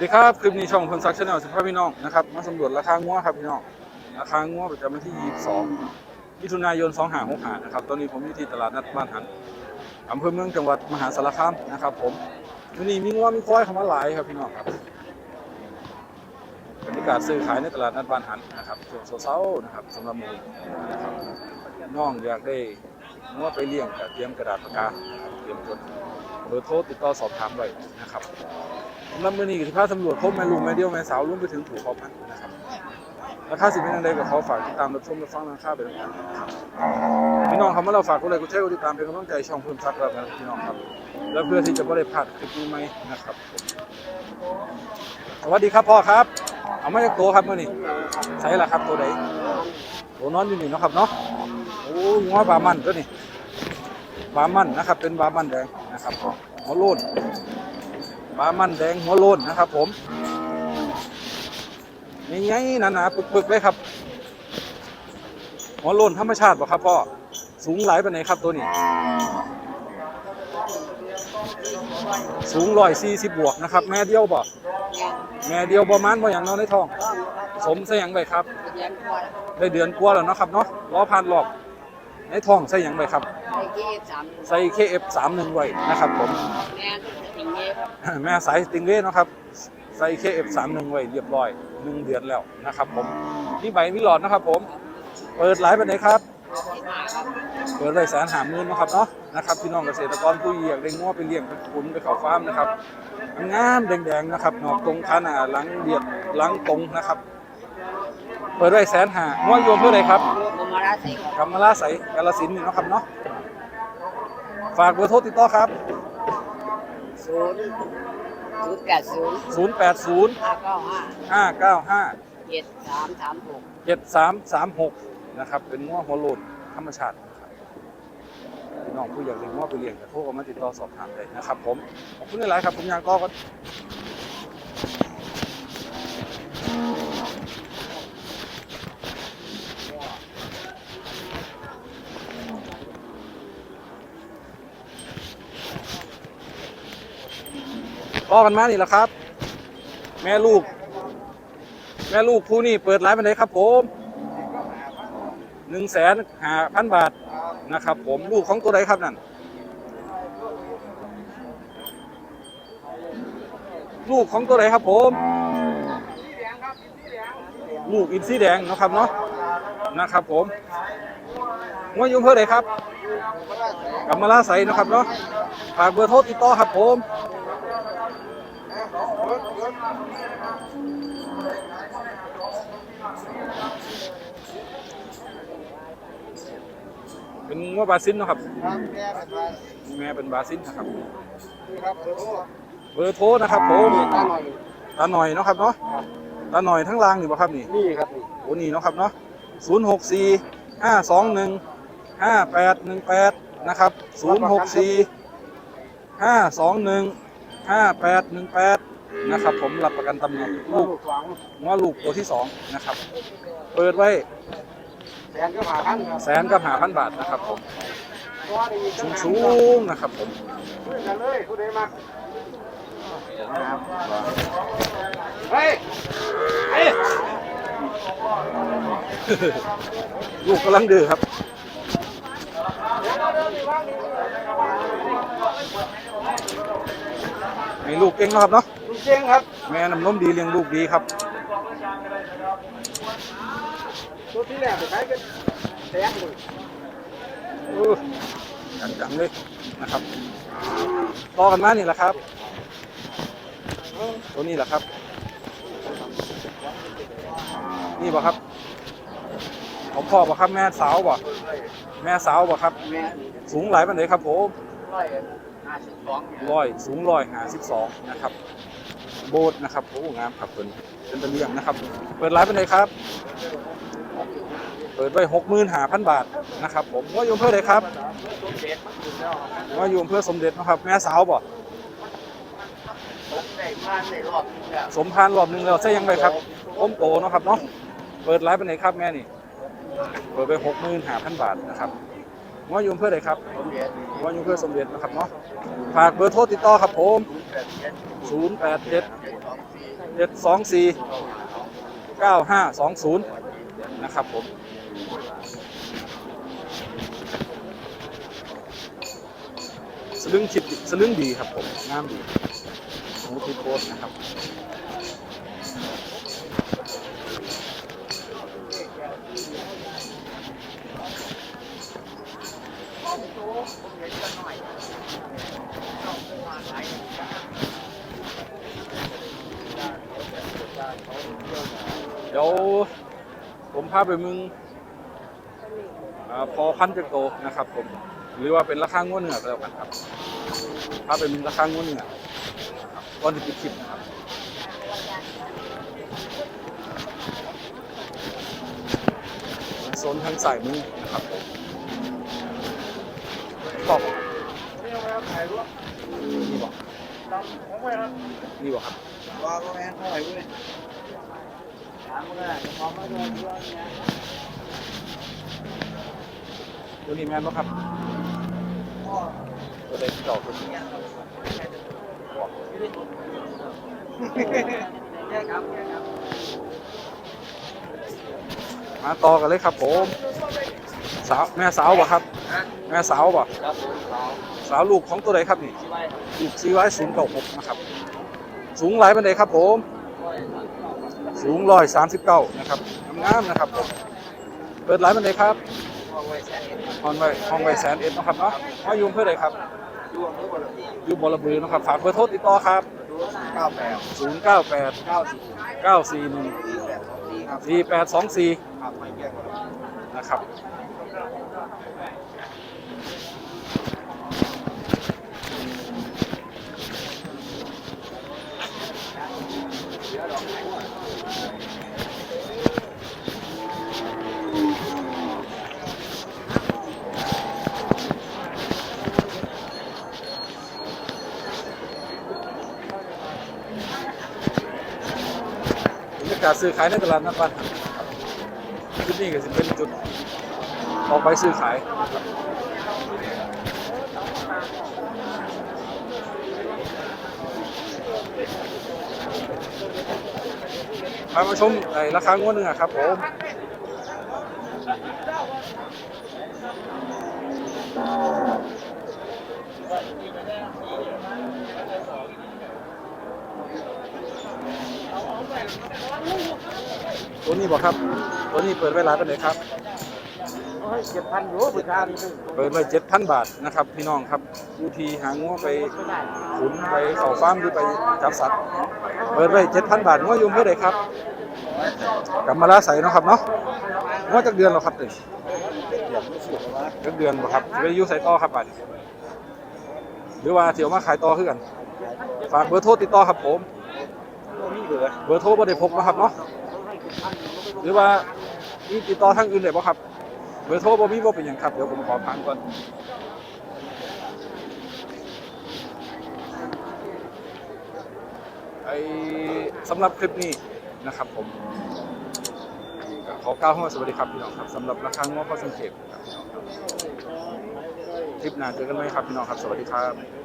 วัสดีครับคลิปนี้ช่องพลซักชาแนลสิบห้าพี่น้องนะครับมาสำรวจราคางัวครับพี่น้องราคางัวประจำวันที่ 22มิถุนายน2565นะครับตอนนี้ผมอยู่ที่ตลาดนัดบ้านหันอำเภอเมืองจังหวัดมหาสารคามนะครับ ผมวันนี้มีงัวมีควายเข้ามาหลายครับพี่น้องครับบรรยากาศซื้อขายในตลาดนัดบ้านหันนะครับช่วงเช้าๆนะครับสำหรับมือนะครับน้องอยากได้งัวไปเลี้ยงก็เตรียมกระดาษปากกานะครับเตรียมจดเบอร์โทรติดต่อสอบถามไว้นะครับ สำหรับมือนี้กับที่พาตำรวจพบแม่ลุงแม่เดียวแม่สาวรวมไปถึงถูกขอพันนะครับราคาสิเป็นยังไงกับเขาฝากติดตามรับชมรับฟังราคาไปด้วยกันะครับพี่น้องคำว่าเราฝากกดไลค์กดแชร์กดติดตามเป็นกำลังใจช่องเพิ่มซักเรากันพี่น้องครับ แล้วเพื่อที่จะไม่ได้พลาดคลิปนี้ไหมนะครับสวัสดีครับพ่อครับ เอามาจากตัวครับมื่อนี้ใช่ละครับตัวไหนตัวนอนอยู่นี่นะครับเนาะโอ้ยงัวบามันตัวนี้บามันนะครับ เป็นบามันแดงนะครับหัวโล้น ปลามันแดงหัวโลนนะครับ ผมนี่ไงหนาๆปึกๆเลยครับ หัวโลนธรรมชาติป่ะครับพ่อสูงหลายไปไหนครับตัวนี้ สูงร้อยสี่สิบบวกนะครับ แม่เดียวบ่แม่เดียวประมาณบ่อย่างน้อยในท้อง สมใส่หยังไปครับ ได้เดือนกว่าแล้วเนาะครับเนาะล้อผ่านรอบในท้องใส่หยังไปครับไอ้ที่สามใส่ KF 3 1ไว้นะครับผม แม่ติงเงี้ยแม่สายสติงเร่เนาะครับใส่ KF31 ไว้เรียบร้อยหนึ่งเดือนแล้วนะครับผมนี่ใบมีหลอดนะครับผม เปิดหลายไปไหนครับที่มาครับเปิดไว้แสนหาหมื่นนะครับเนาะนะครับพี่น้องเกษตรกรผู้อยากได้ง้อไปเลี้ยงไปขุนไปเขาฟาร์มนะครับงามแดงๆนะครับหนอกตรงขาหน้าหลังเดียดหลังตรงนะครับ เปิดไว้แสนหาง้อโยมเพื่ออะไรครับผมมาราศีครับกำมะลาใสกาลสินธุ์นี่เนาะครับเนาะฝากเบอร์โทรติดต่อครับ ศูนย์ศูนย์แปดศูนย์080 ห้าเก้าห้า595 เจ็ดสามสามหกเจ็ดสามสามหกนะครับเป็นง้อหัวโลนธรรมชาตินะครับพี่น้องผู้อยากเลี้ยงง้อไปเลี้ยงก็โทรเข้ามาติดต่อสอบถามได้นะครับผมขอบคุณหลายๆครับผมยางก็ ก็รอกันมานี่แหละครับ แม่ลูก แม่ลูกคู่นี้เปิดร้านไปไหนครับผมหนึ่งแสนห้าพันบาทนะครับ ผมลูกของตัวใดครับนั่นลูกของตัวใดครับผม ลูกอินซีแดงนะครับเนาะนะครับผมงวยุ่งเพื่อใดครับกำมะลาใสเนะครับเนาะฝากเบอร์โทรติดต่อครับผม เป็นงัวบาซินเนาะครับครับแม่เป็นว่าแม่เป็นบาซินนะครับ ครับขอโทษเบอร์โทรนะครับผมตาหน่อยตาหน่อยเนาะครับเนาะตาหน่อยทั้งรางนี่บ่ครับนี่นี่ครับนี่โอ้นี่เนาะครับเนาะศูนย์หกสี่ห้าสองหนึ่งห้าแปดหนึ่งแปดนะครับศูนย์หกสี่ห้าสองหนึ่งห้าแปดหนึ่งแปดนะครับ ผมรับประกันตำแหน่งลูลูกกสองงัวลูกตัวที่สองนะครับ เปิดไว้ แสนก็ผ่าพันครับแสนกับหาพันบาทนะครับผมตัวดีสูงสูงๆนะครับผมคุยกันเลยผู้ใดมาเฮ้ยเฮ้ยลูกกำลังดื้อครับให้ลูกเก่งเนาะครับเนาะลูกเจ้งครับ แม่น้ำนมดีเลี้ยงลูกดีครับ ตัวที่แรกไปขายเป็นแสนหนึ่งจังๆเลยนะครับต่อกันมานี่แหละครับ ตัวนี้แหละครับ นี่บ่ครับของพ่อบ่ครับแม่สาวบ่แม่สาวบ่ครับ สูงหลายปันไหนครับผมร้อยร้อยสูงร้อยหาสิบสองนะครับ โบสนะครับโอ้งามครับเป็นเป็นตะเลียงนะครับ เปิดร้านเป็นไงครับ ปิดไว้หกหมื่นห้าพันบาทนะครับผมว่าอยู่อำเพื่อใดครับว่าอยู่อำเพื่อสมเด็จนะครับ แม่สาวบ่ผมได้มานรอบนี้แล้วสมพานรอบหนึ่งแล้วใช่ยังไงครับอมโตนะครับเนาะเปิดร้านเป็นไงครับแม่นี่เปิดไปหกหมื่นห้าพันบาทนะครับง้ออยู่อำเพื่อใดครับผมเรียนง้อยู่อำเพื่อสมเด็จนะครับเนาะฝากเบอร์โทรติดต่อครับผมศูนย์แปดเจ็ดเจ็ดสองสี่724 9520นะครับผม ส ลึงคิดสลึงดีครับผมงามดีหมูติโพสต์นะครับเดี๋ยวผมพาไปมึงอพอพันจักโตนะครับผม หรือว่าเป็นราคาง้วเหนือก็แล้วกันครับพาไปมึงราคาง้วเหนือก่อนที่ปิดคลิปนะครับโซนทางสายมือนะครับผมตอบนี่บอกนี่บอกครับว่าก็แม่นเท่าไหร่เว้ยถามมึงอะพอมาโดนด้วยเนี่ยตัวนี้แมนบ่ครับ มาต่อกันเลยครับผมสาวแม่สาวบ่ครับ แม่สาวบ่ครับสาวลูกของตัวใดครับนี่ลูกซีไว้ศูนย์เก้าหกนะครับ สูงหลายเป็นใดครับผม สูงร้อยสามสิบเก้านะครับงามๆนะครับผมเปิดหลายเป็นใดครับ พ่อไว้แสนเอ็ดห้องไว้ห้องไว้แสนเอ็ดนาะครับเนาะมาอยู่อำเพื่อใดครับดวงทุกคนอยู่บอระบือเนาะครับฝากเบอร์โทรติดต่อครับเก้าแปดศูนย์เก้าแปดเก้าสี่เก้าสี่หนึ่งสี่แปดสองสี่ครับสี่แปดสองสี่ครับไม่แยกกันนะครับ กาศซื้อขายในตลาดนัดบ้านหันจุดนี้ก็จะเป็นจุดออกไปซื้อขายครับพามาชมไอ้ราคางวดหนึ่งอะครับผม ตัวนี้บอกครับ ตัวนี้เปิดไว้ร้านเป็นไหนครับโอ้ยเจ็ดพันอยู่บริการนี่เปิดไว้เจ็ดพันบาทนะครับ พี่น้องครับผู้ที่หางัวไปไม่ได้ขุนไปเข้าฟาร์มหรือไปจับสัตว์ เปิดไว้เจ็ดพันบาทงัวอยุ่มเพื่อใดครับกำมาลาใส่เนาะครับเนาะงัวจากเดือนแล้วครับเด็กจักเดือนบ่ครับจะไปอยู่ใส่ต่อครับบาทนี้หรือว่าเที่ยวมาขายต่อคือกัน ฝากเบอร์โทรติดต่อครับผมเบอร์โทรบ่ได้พกนะครับเนาะหรือว่ามีติดต่อทางอื่นได้บ่ครับ เบอร์โทรบ่มีบ่เป็นหยังครับเดี๋ยวผมขอพังก่อนไอสำหรับคลิปนี้นะครับผมขอกล่าวคำว่าสวัสดีครับพี่น้องครับสำหรับราคางอข้อสังเกตครับคลิปหน้าเจอกันไหมครับพี่น้องครับ สวัสดีครับ